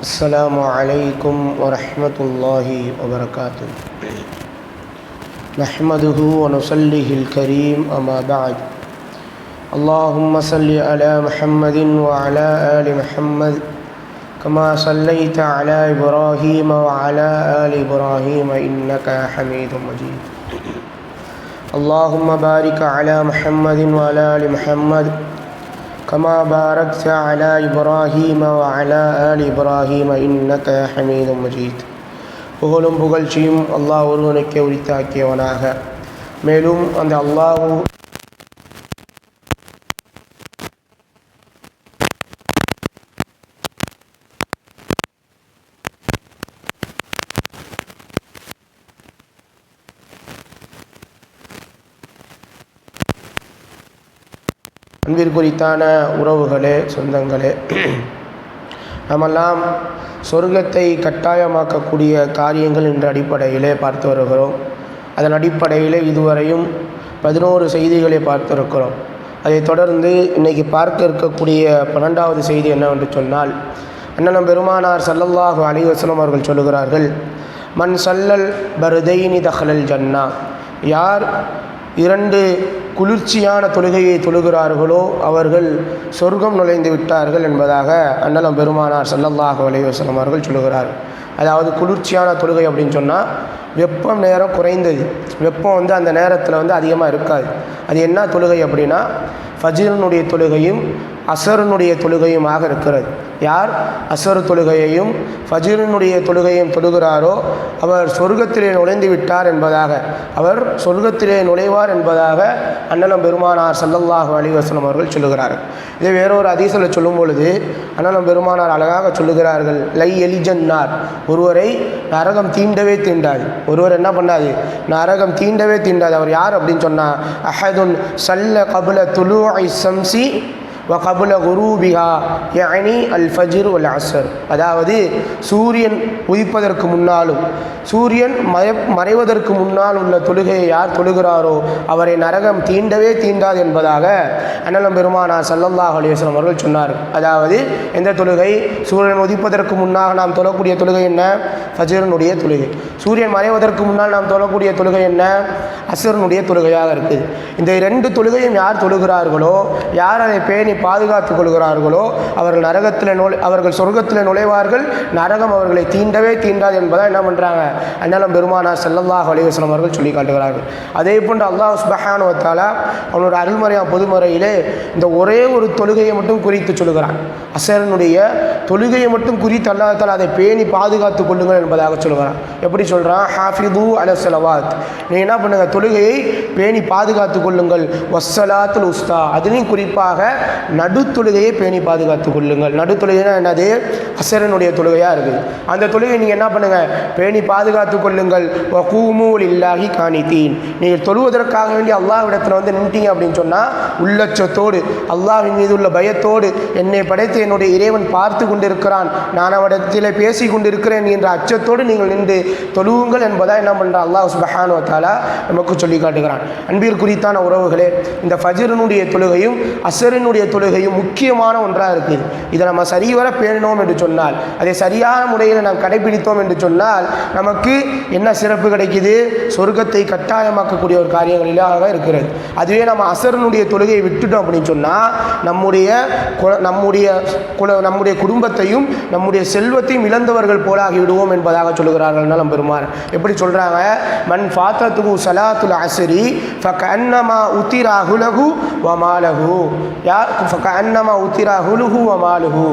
السلام عليكم ورحمة الله وبركاته. نحمده ونصليه الكريم أما بعد. اللهم صل على محمد وعلى آل محمد كما صليت على إبراهيم وعلى آل إبراهيم إنك حميد مجيد. اللهم بارك على محمد وعلى آل محمد كما باركت على إبراهيم وعلى آل إبراهيم إنك حميد مجيد புகழும் புகழ்ச்சியும் அல்லாஹ் ஒருவனுக்கே உரித்தாக்கியவனாக மேலும் அந்த அல்லாஹ் அன்பிற்குறித்தான உறவுகளே சொந்தங்களே. நம்மெல்லாம் சொர்க்கத்தை கட்டாயமாக்கக்கூடிய காரியங்கள் என்ற அடிப்படையிலே பார்த்து வருகிறோம். அதன் அடிப்படையில் இதுவரையும் பதினோரு செய்திகளை பார்த்திருக்கிறோம். அதைத் தொடர்ந்து இன்றைக்கி பார்க்க இருக்கக்கூடிய பன்னெண்டாவது செய்தி என்னவென்று சொன்னால் அண்ணனம் பெருமானார் சல்லல்லாஹு அலிவசலம் அவர்கள் சொல்லுகிறார்கள் மண் சல்லல் பருதைனி தஹலல் ஜன்னா. யார் இரண்டு குளிர்ச்சியான தொழுகையை தொழுகிறார்களோ அவர்கள் சொர்க்கம் நுழைந்து விட்டார்கள் என்பதாக அண்ணலம் பெருமானார் சல்லல்லாஹு அலைவசலம் அவர்கள் சொல்லுகிறார்கள். அதாவது குளிர்ச்சியான தொழுகை அப்படின்னு சொன்னால் வெப்பம் நேரம் குறைந்தது. வெப்பம் வந்து அந்த நேரத்தில் வந்து அதிகமாக இருக்காது. அது என்ன தொழுகை அப்படின்னா ஃபஜ்ரனுடைய தொழுகையும் அசரனுடைய தொழுகையுமாக இருக்கிறது. யார் அசர் தொழுகையையும் ஃபஜ்ரனுடைய தொழுகையும் தொழுகிறாரோ அவர் சொர்க்கத்திலே நுழைந்து விட்டார் என்பதாக அவர் சொர்க்கத்திலே நுழைவார் என்பதாக அண்ணலம் பெருமானார் சல்லல்லாஹு அலிவாஸ்லம் அவர்கள் சொல்லுகிறார்கள். இதே வேறொரு அதிசல சொல்லும் பொழுது அண்ணலம் பெருமானார் அழகாக சொல்லுகிறார்கள் லை எலிஜன்னார். ஒருவரை நரகம் தீண்டவே தீண்டாது. ஒருவர் என்ன பண்ணாது நரகம் தீண்டவே தீண்டாது. அவர் யார் அப்படின்னு சொன்னால் அஹதுன் சல்ல கபுல துலு ஐ சம்சி வகபுல குரூபிகா யானி அல் ஃபஜிர் உல் அசர் அதாவது சூரியன் உதிப்பதற்கு முன்னாலும் சூரியன் மய மறைவதற்கு முன்னால் உள்ள தொழுகையை யார் தொழுகிறாரோ அவரை நரகம் தீண்டவே தீண்டாது என்பதாக அண்ணலம் பெருமானார் சல்லல்லாஹ் அலிவஸ்லம் அவர்கள் சொன்னார் அதாவது எந்த தொழுகை? சூரியன் உதிப்பதற்கு முன்னாக நாம் தொழக்கூடிய தொழுகை என்ன? ஃபஜிரனுடைய தொழுகை. சூரியன் மறைவதற்கு முன்னால் நாம் தொழக்கூடிய தொழுகை என்ன? அசுரனுடைய தொழுகையாக இருக்குது. இந்த ரெண்டு தொழுகையும் யார் தொழுகிறார்களோ யார் அதை பேணி பாதுகாத்துக் கொள்கிறார்களோ அவர்கள் நரகத்தில் நுழை அவர்கள் சொர்க்கத்தில் நுழைவார்கள் நரகம் அவர்களை தீண்டவே தீண்டாது என்பதை என்ன பண்ணுறாங்க அண்ணலம் பெருமானா செல்லல்லாஹ் அலிவசலம் அவர்கள் சொல்லி காட்டுகிறார்கள். அதே போன்று அல்லாஹ் சுபஹானுவத்தாலா அவனோட அருள்முறையா பொதுமுறையிலே இந்த ஒரே ஒரு தொழுகையை மட்டும் குறித்து சொல்லுகிறான். அசரனுடைய தொழுகையை மட்டும் குறித்து அல்லாஹால அதை பேணி பாதுகாத்துக் கொள்ளுங்கள் என்பதாக சொல்லுகிறான். எப்படி சொல்கிறான் ஹாஃபிது அல செலவாத் நீ என்ன பண்ணுங்க? தொழுகையை பேணி பாதுகாத்துக் கொள்ளுங்கள். வசலாத்துல் உஸ்தா. அதுலேயும் குறிப்பாக நடுத்தொழுகையை பேணி பாதுகாத்துக் கொள்ளுங்கள். நடுத்தொழுகைனா என்னது? அசரனுடைய தொழுகையாக இருக்குது. அந்த தொழுகை நீங்கள் என்ன பண்ணுங்கள் பேணி பாதுகாத்துக் கொள்ளுங்கள். கூமூல் இல்லாஹி காணித்தீன் நீங்கள் தொழுவதற்காக வேண்டி அல்லாஹ்விடத்தில் வந்து நின்ட்டீங்க அப்படின்னு சொன்னால் உள்ளச்சத்தோடு அல்லாஹின் மீது உள்ள பயத்தோடு என்னை படைத்து என்னுடைய இறைவன் பார்த்து கொண்டிருக்கிறான். நான் அவரிடத்தில் பேசி கொண்டிருக்கிறேன் என்ற அச்சத்தோடு நீங்கள் நின்று தொழுவுங்கள் என்பதாக என்ன பண்ணுற அல்லாஹ் சுபஹானு தாலா நமக்கு சொல்லி காட்டுகிறான். அன்பிற்குறித்தான உறவுகளே இந்த ஃபஜ்ரனுடைய தொழுகையும் அசரனுடைய தொழுகையும் முக்கியமான ஒன்றாக இருக்குது இதை நம்ம சரிவர பேணினோம் என்று சொன்னால் அதை சரியான முறையில் நாம் கடைபிடித்தோம் என்று சொன்னால் நமக்கு என்ன சிறப்பு கிடைக்குது? சொர்க்கத்தை கட்டாயமாக்கக்கூடிய ஒரு காரியங்களிலாக இருக்கிறது. அதுவே நம்ம அசரனுடைய தொழுகையை விட்டுட்டோம் அப்படின்னு சொன்னால் நம்முடைய நம்முடைய குல நம்முடைய குடும்பத்தையும் நம்முடைய செல்வத்தையும் இழந்தவர்கள் போலாகி விடுவோம் என்பதாக சொல்கிறார்கள் நலம் பெருமாள் எப்படி சொல்கிறாங்க மண் ஃபாத்தத்துகு சலாத்துல் அசரி ஃப அன்னமா உத்திராகுலகு வமாலகு யார்? அன்னமா உத்திரா ஹுலுகு வமாலுகு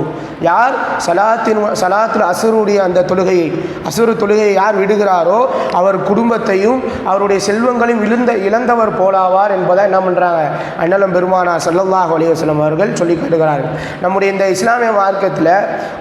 யார் சலாத்தின் சலாத்தில் அசருடைய அந்த தொழுகையை அசுரு தொழுகையை யார் விடுகிறாரோ அவர் குடும்பத்தையும் அவருடைய செல்வங்களையும் இழந்த இழந்தவர் போலாவார் என்பதை என்ன பண்ணுறாங்க அண்ணலம் பெருமானா சல்லல்லாஹு அலைஹி அவர்கள் சொல்லி காட்டுகிறார்கள். நம்முடைய இந்த இஸ்லாமிய மார்க்கத்தில்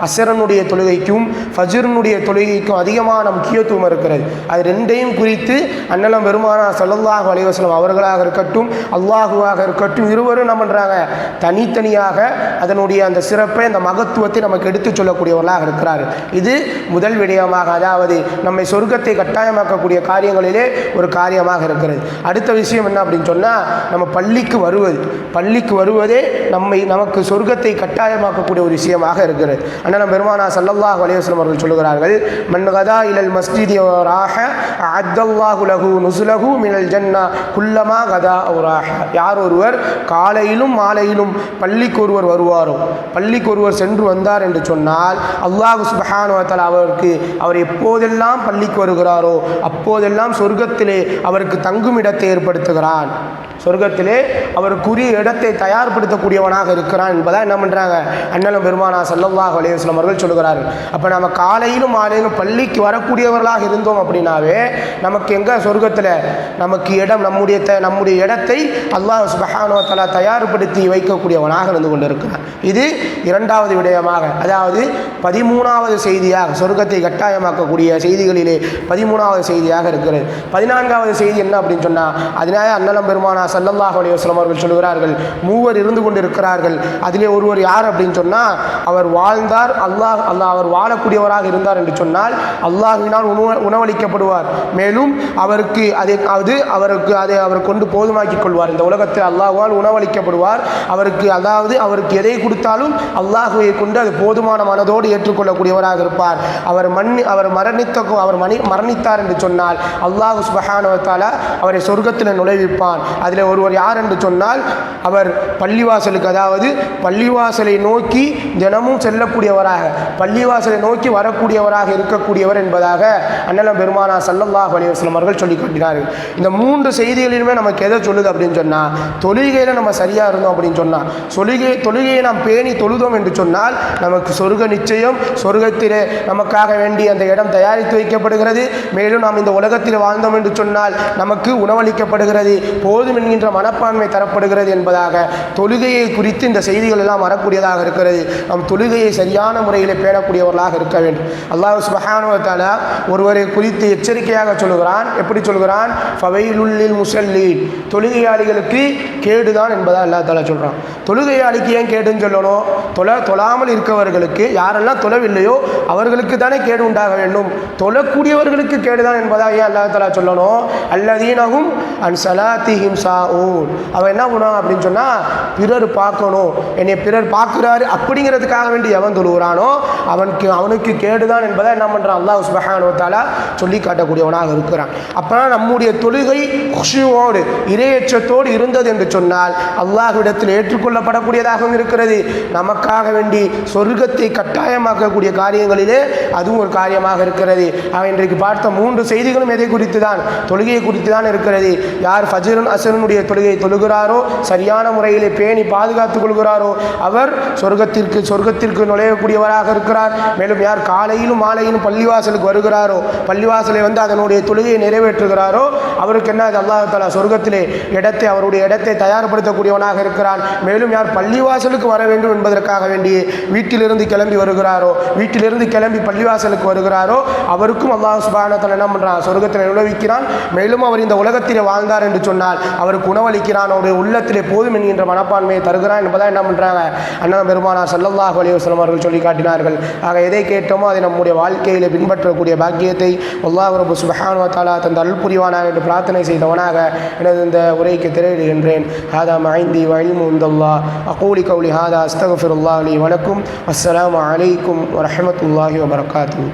அசரனுடைய தொழுகைக்கும் ஃபஜ்ருனுடைய தொழுகைக்கும் அதிகமான முக்கியத்துவம் இருக்கிறது. அது ரெண்டையும் குறித்து அண்ணலம் பெருமானா சல்லல்லாஹு அலைஹி அவர்களாக இருக்கட்டும் அல்லாஹுவாக இருக்கட்டும் இருவரும் என்ன பண்ணுறாங்க தன் தனித்தனியாக அதனுடைய அந்த சிறப்பை அந்த மகத்துவத்தை நமக்கு எடுத்து சொல்லக்கூடியவர்களாக இருக்கிறார் இது முதல் விடயமாக அதாவது நம்மை சொர்க்கத்தை கட்டாயமாக்கக்கூடிய காரியங்களிலே ஒரு காரியமாக இருக்கிறது. அடுத்த விஷயம் என்ன அப்படின்னு சொன்னால் நம்ம பள்ளிக்கு வருவது. பள்ளிக்கு வருவதே நம்மை நமக்கு சொர்க்கத்தை கட்டாயமாக்கக்கூடிய ஒரு விஷயமாக இருக்கிறது. அண்ணன் பெருமானா சல்லல்லாஹ் அலையம் அவர்கள் சொல்லுகிறார்கள் மன் கதா இலல் மஸ்ஜிதி ராக அத்தல்லாஹு லகு நுசுலகு மினல் ஜன்னா குல்லமா கதா ராக யார் ஒருவர் காலையிலும் மாலையிலும் பள்ளிக்கு ஒருவர் வருவாரோ பள்ளிக்கு ஒருவர் சென்று வந்தார் என்று சொன்னால் அல்லாஹு சுபஹானுவத்தால் அவருக்கு அவர் எப்போதெல்லாம் பள்ளிக்கு வருகிறாரோ அப்போதெல்லாம் சொர்க்கத்திலே அவருக்கு தங்கும் இடத்தை ஏற்படுத்துகிறான். சொர்க்கத்திலே அவருக்குரிய இடத்தை தயார்படுத்தக்கூடியவனாக இருக்கிறான் என்பதா என்ன பண்ணுறாங்க அண்ணலும் பெருமானா சல்லல்லாஹ் அலையுஸ்லாம் அவர்கள் சொல்கிறார்கள் அப்போ நம்ம காலையிலும் மாலையிலும் பள்ளிக்கு வரக்கூடியவர்களாக இருந்தோம் அப்படின்னாவே நமக்கு எங்கே சொர்க்கத்தில்? நமக்கு இடம் நம்முடைய த நம்முடைய இடத்தை அல்லாஹ் சுபஹானுவத்தலா தயார்படுத்தி வைக்கக்கூடிய கூடியவனாக இருந்து கொண்டிருக்கிறான் இது இரண்டாவது விடயமாக அதாவது பதிமூணாவது செய்தியாக சொர்க்கத்தை கட்டாயமாக்கக்கூடிய செய்திகளிலே பதிமூணாவது செய்தியாக இருக்கிறது. பதினான்காவது செய்தி என்ன அப்படின்னு சொன்னால் அதனால அன்னலம் பெருமானா சல்லல்லாஹ் அலையுஸ்லாம் அவர்கள் சொல்கிறார்கள் மூவர் இருந்து கொண்டிருக்கிறார்கள். அதிலே ஒருவர் யார் அப்படின்னு சொன்னால் அவர் வாழ்ந்தார் அல்லாஹ் அல்லாஹ் அவர் வாழக்கூடியவராக இருந்தார் என்று சொன்னால் அல்லாஹினால் உணவு உணவளிக்கப்படுவார். மேலும் அவருக்கு அதை அது அவருக்கு அதை அவர் கொண்டு போதுமாக்கிக் கொள்வார். இந்த உலகத்தில் அல்லாஹால் உணவளிக்கப்படுவார் அவருக்கு அதாவது அவருக்கு எதை கொடுத்தாலும் அல்லாஹுவை கொண்டு அது போதுமான மனதோடு ஏற்றுக்கொள்ளக்கூடியவராக இருப்பார். அவர் மண் அவர் மரணித்த அவர் மணி மரணித்தார் என்று சொன்னால் அல்லாஹு சுபஹானுவத்தால அவரை சொர்க்கத்தில் நுழைவிப்பான். அதில் ஒருவர் யார் என்று சொன்னால் அவர் பள்ளிவாசலுக்கு அதாவது பள்ளிவாசலை நோக்கி தினமும் செல்லக்கூடியவராக பள்ளிவாசலை நோக்கி வரக்கூடியவராக இருக்கக்கூடியவர் என்பதாக அண்ணலம் பெருமானா சல்லல்லாஹ் அலிவாஸ்லம் அவர்கள் சொல்லி காட்டினார்கள். இந்த மூன்று செய்திகளிலுமே நமக்கு எதை சொல்லுது அப்படின்னு சொன்னால் தொழுகையில் நம்ம சரியாக இருந்தோம் அப்படின்னு சொன்னால் தொழுகை தொழுகையை நாம் பேணி தொழுதோம் என்று சொன்னால் நமக்கு சொர்க்க நிச்சயம் சொர்க்கத்திலே நமக்காக வேண்டி அந்த இடம் தயாரித்து வைக்கப்படுகிறது. மேலும் நாம் இந்த உலகத்தில் வாழ்ந்தோம் என்று சொன்னால் நமக்கு உணவளிக்கப்படுகிறது. போதும் என்கின்ற மனப்பான்மை தரப்படுகிறது என்பதாக தொழுகையை குறித்து இந்த செய்திகள் எல்லாம் வரக்கூடியதாக இருக்கிறது. நம் தொழுகையை சரியான முறையில் பேணக்கூடியவர்களாக இருக்க வேண்டும். அல்லாஹ் சுபஹானுவத்தால ஒருவரை குறித்து எச்சரிக்கையாக சொல்கிறான் எப்படி சொல்கிறான் ஃபவைலுள்ளில் முசல்லீன். தொழுகையாளிகளுக்கு கேடுதான் என்பதாக அல்லா தாலா சொல்கிறான் தொழுகையாளிக்கு ஏன் கேடுன்னு சொல்லணும்? தொலை தொழாமல் இருக்கவர்களுக்கு யாரெல்லாம் தொழவில்லையோ அவர்களுக்கு தானே கேடு உண்டாக வேண்டும். தொழக்கூடியவர்களுக்கு கேடுதான் என்பதா ஏன் அல்லா தலா சொல்லணும்? அல்லதீனகும் அன் சலாத்தி ஹிம்சா ஊன் அவன் என்ன பண்ணுவான் அப்படின்னு சொன்னால் பிறர் பார்க்கணும். என்னை பிறர் பார்க்குறாரு அப்படிங்கிறதுக்காக வேண்டி எவன் தொழுகிறானோ அவனுக்கு அவனுக்கு கேடுதான் என்பதை என்ன பண்ணுறான் அல்லாஹ் சுபஹானுவத்தாலா சொல்லி காட்டக்கூடியவனாக இருக்கிறான். அப்போ நம்முடைய தொழுகை குஷுவோடு இரையச்சத்தோடு இருந்தது என்று சொன்னால் அல்லாஹ்விடத்தில் கொள்ளப்படக்கூடியதாகவும் இருக்கிறது. நமக்காக வேண்டி சொர்க்கத்தை கட்டாயமாக்கக்கூடிய காரியங்களிலே அதுவும் ஒரு காரியமாக இருக்கிறது. அவன் இன்றைக்கு பார்த்த மூன்று செய்திகளும் எதை குறித்து தான் தொழுகையை குறித்து தான் இருக்கிறது. யார் ஃபஜ்ரன் அசரனுடைய தொழுகையை தொழுகிறாரோ சரியான முறையிலே பேணி பாதுகாத்துக் கொள்கிறாரோ அவர் சொர்க்கத்திற்கு சொர்க்கத்திற்கு நுழையக்கூடியவராக இருக்கிறார். மேலும் யார் காலையிலும் மாலையிலும் பள்ளிவாசலுக்கு வருகிறாரோ பள்ளிவாசலை வந்து அதனுடைய தொழுகையை நிறைவேற்றுகிறாரோ அவருக்கு என்ன? அது சொர்க்கத்திலே இடத்தை அவருடைய இடத்தை தயார்படுத்தக்கூடியவனாக இருக்கிறான். மேலும் யார் பள்ளிவாசலுக்கு வர வேண்டும் என்பதற்காக வேண்டி வீட்டிலிருந்து கிளம்பி வருகிறாரோ வீட்டிலிருந்து கிளம்பி பள்ளிவாசலுக்கு வருகிறாரோ அவருக்கும் அல்லாஹ் சுபானத்தில் என்ன பண்ணுறான் சொர்க்கத்தில் நுழைவிக்கிறான். மேலும் அவர் இந்த உலகத்திலே வாழ்ந்தார் என்று சொன்னால் அவருக்கு உணவளிக்கிறான். அவருடைய உள்ளத்திலே போதும் என்கின்ற மனப்பான்மையை தருகிறான் என்பதாக என்ன பண்ணுறாங்க அண்ணா பெருமானா சல்லல்லாஹ் அலையுஸ்லம் அவர்கள் சொல்லி காட்டினார்கள். ஆக எதை கேட்டோமோ அதை நம்முடைய வாழ்க்கையில் பின்பற்றக்கூடிய பாக்கியத்தை அல்லாஹ் ரபு சுபஹானுவ தாலா தந்த அருள் புரிவானாக என்று பிரார்த்தனை செய்தவனாக எனது இந்த உரைக்கு திரையிடுகின்றேன். ஹாதா மைந்தி أقول قولي هذا أستغفر الله لي ولكم. والسلام عليكم ورحمة الله وبركاته.